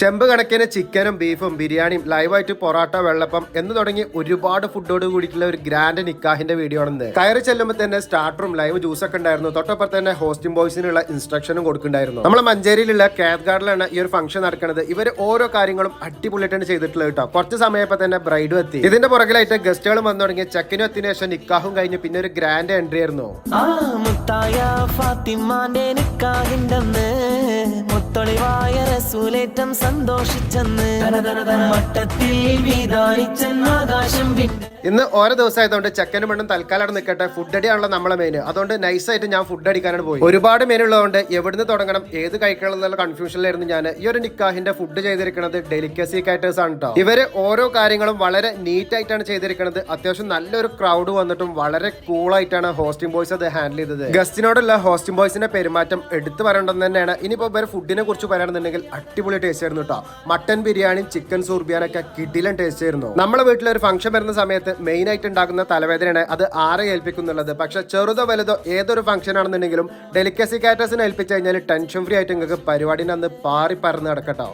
ചെമ്പ് കണക്കിന് ചിക്കനും ബീഫും ബിരിയാണിയും ലൈവായിട്ട് പൊറോട്ട വെള്ളപ്പം എന്ന് തുടങ്ങി ഒരുപാട് ഫുഡോട് കൂടിയിട്ടുള്ള ഒരു ഗ്രാൻഡ് നിക്കാഹിന്റെ വീഡിയോ ആണെന്ന്. കയറി ചെല്ലുമ്പോൾ തന്നെ സ്റ്റാർട്ടറും ലൈവ് ജ്യൂസ് ഒക്കെ ഉണ്ടായിരുന്നു. തൊട്ടപ്പുറത്ത് തന്നെ ഹോസ്റ്റിംഗ് ബോയ്സിനുള്ള ഇൻസ്ട്രക്ഷനും കൊടുക്കുന്നുണ്ടായിരുന്നു. നമ്മളെ മഞ്ചേരിയിലുള്ള കാത് ഗാർഡിലാണ് ഈ ഒരു ഫംഗ്ഷൻ നടക്കുന്നത് ഇവർ ഓരോ കാര്യങ്ങളും അടിപൊളിയായിട്ടാണ് ചെയ്തിട്ടുള്ളത് കേട്ടോ. കുറച്ച് സമയപ്പോ തന്നെ ബ്രൈഡും എത്തി. ഇതിന്റെ പുറകിലായിട്ട് ഗസ്റ്റുകളും വന്നു തുടങ്ങി. ചെക്കിനും എത്തിന് ശേഷം നിക്കാഹും കഴിഞ്ഞ് പിന്നെ ഒരു ഗ്രാൻഡ് എൻട്രി ആയിരുന്നു. റസൂലേറ്റം സന്തോഷിച്ചെന്ന്. മട്ടത്തിൽ വിതാനിച്ചെന്ന് ആകാശം വിട്ട് ഇന്ന് ഓരോ ദിവസമായതുകൊണ്ട് ചെക്കനും മണ്ണും തൽക്കാലം അവിടെ നിൽക്കട്ടെ ഫുഡ് അടിയാണല്ലോ നമ്മളെ മെയിൻ അതുകൊണ്ട് നൈസായിട്ട് ഞാൻ ഫുഡ് അടിക്കാനാണ് പോയി. ഒരുപാട് മെനു ഉള്ളതുകൊണ്ട് എവിടുന്ന് തുടങ്ങണം ഏത് കഴിക്കണം എന്നുള്ള കൺഫ്യൂഷനിലായിരുന്നു ഞാൻ ഈ ഒരു നിക്കാഹിന്റെ ഫുഡ് ചെയ്തിരിക്കുന്നത് ഡെലിക്കസി കാറ്റേഴ്സ് ആണ് കേട്ടോ ഇവർ ഓരോ കാര്യങ്ങളും വളരെ നീറ്റ് ആയിട്ടാണ് ചെയ്തിരിക്കുന്നത്. അത്യാവശ്യം നല്ലൊരു ക്രൗഡ് വന്നിട്ടും വളരെ കൂളായിട്ടാണ് ഹോസ്റ്റിംഗ് ബോയ്സ് അത് ഹാൻഡിൽ ചെയ്തത്. ഗസ്റ്റിനോടുള്ള ഹോസ്റ്റിംഗ് ബോയ്സിന്റെ പെരുമാറ്റം എടുത്തു പറയേണ്ടത് തന്നെയാണ്. ഇനിയിപ്പോ ഇവരെ ഫുഡിനെ കുറിച്ച് പറയുകയാണെന്നുണ്ടെങ്കിൽ അടിപൊളി ടേസ്റ്റ് ആയിരുന്നു കേട്ടോ മട്ടൻ ബിരിയാണിയും ചിക്കൻ സൂർബിയാനൊക്കെ കിടിലൻ ടേസ്റ്റ് ആയിരുന്നു. നമ്മളെ വീട്ടിലൊരു ഫംഗ്ഷൻ വരുന്ന സമയത്ത് മെയിൻ ആയിട്ട് ഉണ്ടാക്കുന്ന തലവേദനയാണ് അത് ആരെ ഏൽപ്പിക്കുന്നുള്ളത്? പക്ഷെ ചെറുതോ വലുതോ ഏതൊരു ഫംഗ്ഷൻ ആണെന്നുണ്ടെങ്കിലും ഡെലിക്കസി കാറ്റേഴ്സിനെ ഏൽപ്പിച്ചു കഴിഞ്ഞാൽ ടെൻഷൻ ഫ്രീ ആയിട്ട് നിങ്ങൾക്ക് പരിപാടിനെ അന്ന് പാറി പറന്ന് കിടക്കട്ടോ